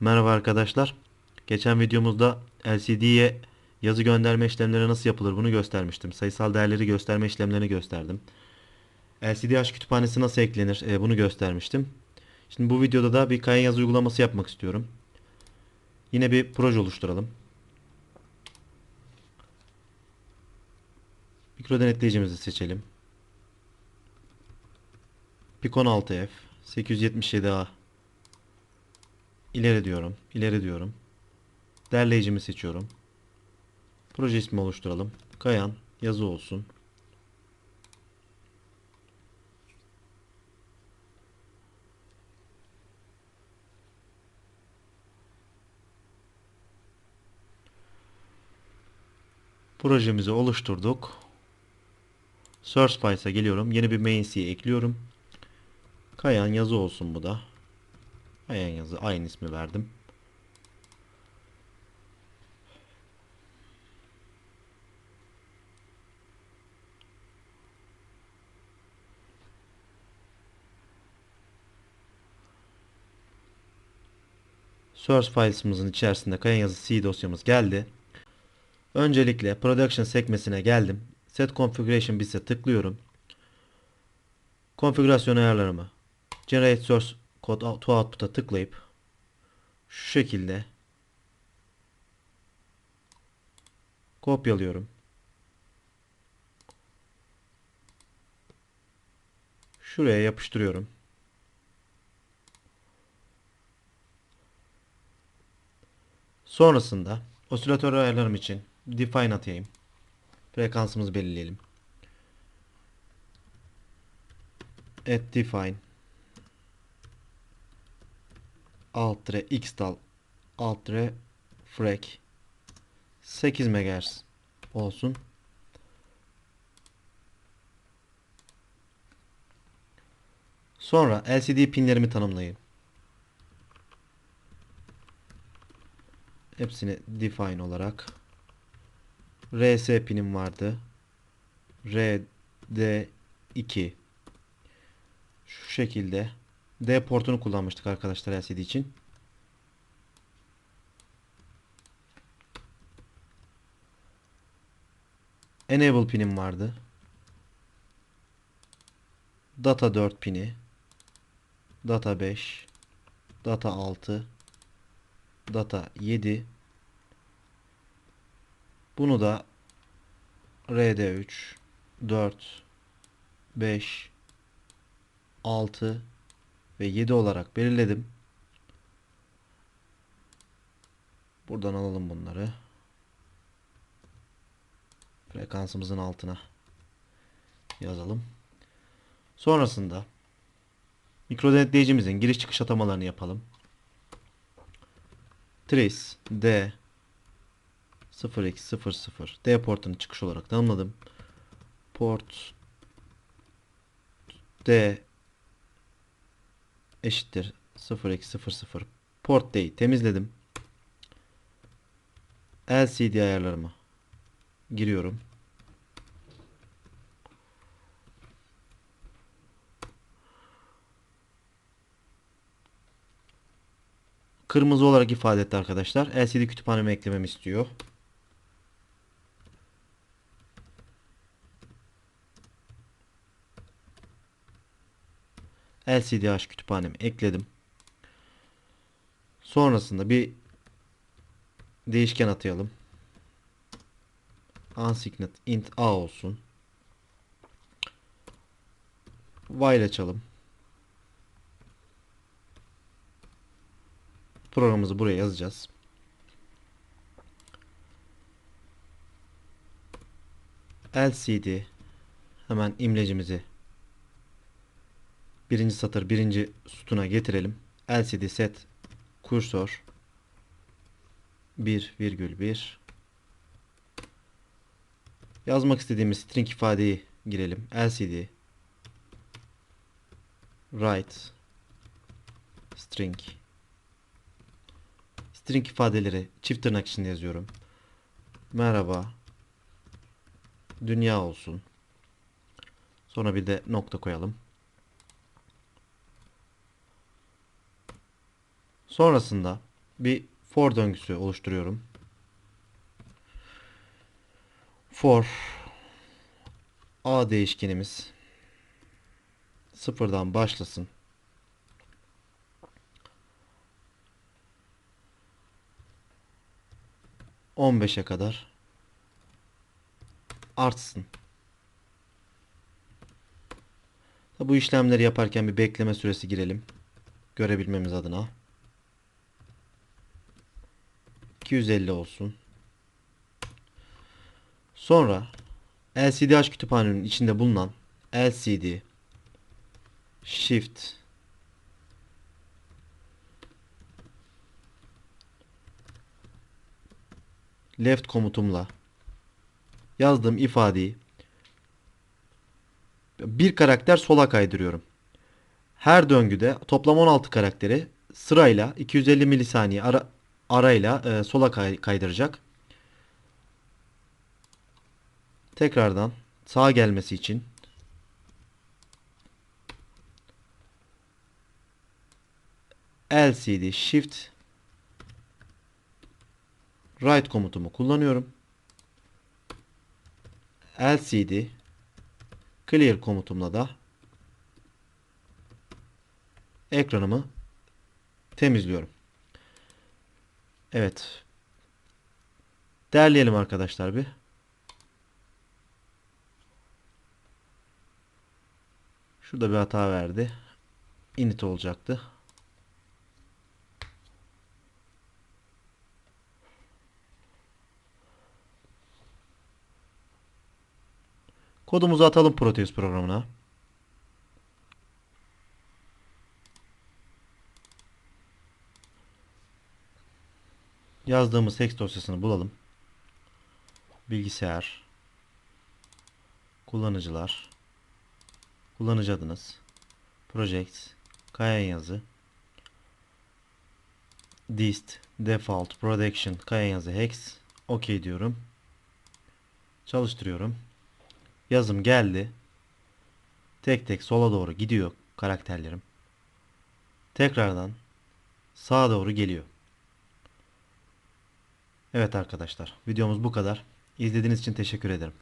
Merhaba arkadaşlar. Geçen videomuzda LCD'ye yazı gönderme işlemleri nasıl yapılır bunu göstermiştim. Sayısal değerleri gösterme işlemlerini gösterdim. LCD kütüphanesi nasıl eklenir e, bunu göstermiştim. Şimdi bu videoda da bir kayın yazı uygulaması yapmak istiyorum. Yine bir proje oluşturalım. Mikro denetleyicimizi seçelim. Picon 6F 877A İleri diyorum. ileri diyorum. Derleyicimi seçiyorum. Proje ismi oluşturalım. Kayan yazı olsun. Projemizi oluşturduk. Source Files'a geliyorum. Yeni bir main C ekliyorum. Kayan yazı olsun bu da. Kayan yazı aynı ismi verdim. Source files'ımızın içerisinde kayan yazı C dosyamız geldi. Öncelikle production sekmesine geldim. Set configuration bit'e tıklıyorum. Konfigürasyon ayarlarımı generate source code to output'a tıklayıp şu şekilde kopyalıyorum. Şuraya yapıştırıyorum. Sonrasında osilatör ayarlarım için define atayım. Frekansımızı belirleyelim. At define alt tire xtal alt tire frek 8 MHz olsun. Sonra LCD pinlerimi tanımlayayım. Hepsini define olarak RS pinim vardı. RD2 şu şekilde D portunu kullanmıştık arkadaşlar LCD için. Enable pinim vardı. Data 4 pini. Data 5. Data 6. Data 7. Bunu da RD3 4 5 6 ve 7 olarak belirledim. Buradan alalım bunları. Frekansımızın altına yazalım. Sonrasında mikro denetleyicimizin giriş çıkış atamalarını yapalım. Trace D 0200 D portunu çıkış olarak tanımladım. Port D eşittir 0200 port D'yi temizledim. LCD ayarlarıma giriyorum. Kırmızı olarak ifade etti arkadaşlar. LCD kütüphaneme eklememi istiyor. LCDH kütüphanemi ekledim. Sonrasında bir değişken atayalım. Unsigned int a olsun. While açalım. Programımızı buraya yazacağız. LCD hemen imlecimizi birinci satır birinci sütuna getirelim. LCD set kursor 1,1 yazmak istediğimiz string ifadeyi girelim. LCD write string string ifadeleri çift tırnak içinde yazıyorum. Merhaba dünya olsun. Sonra bir de nokta koyalım. Sonrasında bir for döngüsü oluşturuyorum. For a değişkenimiz sıfırdan başlasın. On beşe kadar artsın. Bu işlemleri yaparken bir bekleme süresi girelim. Görebilmemiz adına. 250 olsun. Sonra LCDH kütüphanenin içinde bulunan LCD Shift Left komutumla yazdığım ifadeyi bir karakter sola kaydırıyorum. Her döngüde toplam 16 karakteri sırayla 250 milisaniye ara, arayla e, sola kay- kaydıracak. Tekrardan sağa gelmesi için LCD Shift Right komutumu kullanıyorum. LCD Clear komutumla da ekranımı temizliyorum. Evet. Derleyelim arkadaşlar bir. Şurada bir hata verdi. Init olacaktı. Kodumuzu atalım Proteus programına. Yazdığımız hex dosyasını bulalım. Bilgisayar. Kullanıcılar. Kullanıcı adınız. Project. Kayan yazı. Dist. Default. Production. Kayan yazı hex. OK diyorum. Çalıştırıyorum. Yazım geldi. Tek tek sola doğru gidiyor karakterlerim. Tekrardan sağa doğru geliyor. Evet arkadaşlar, videomuz bu kadar. İzlediğiniz için teşekkür ederim.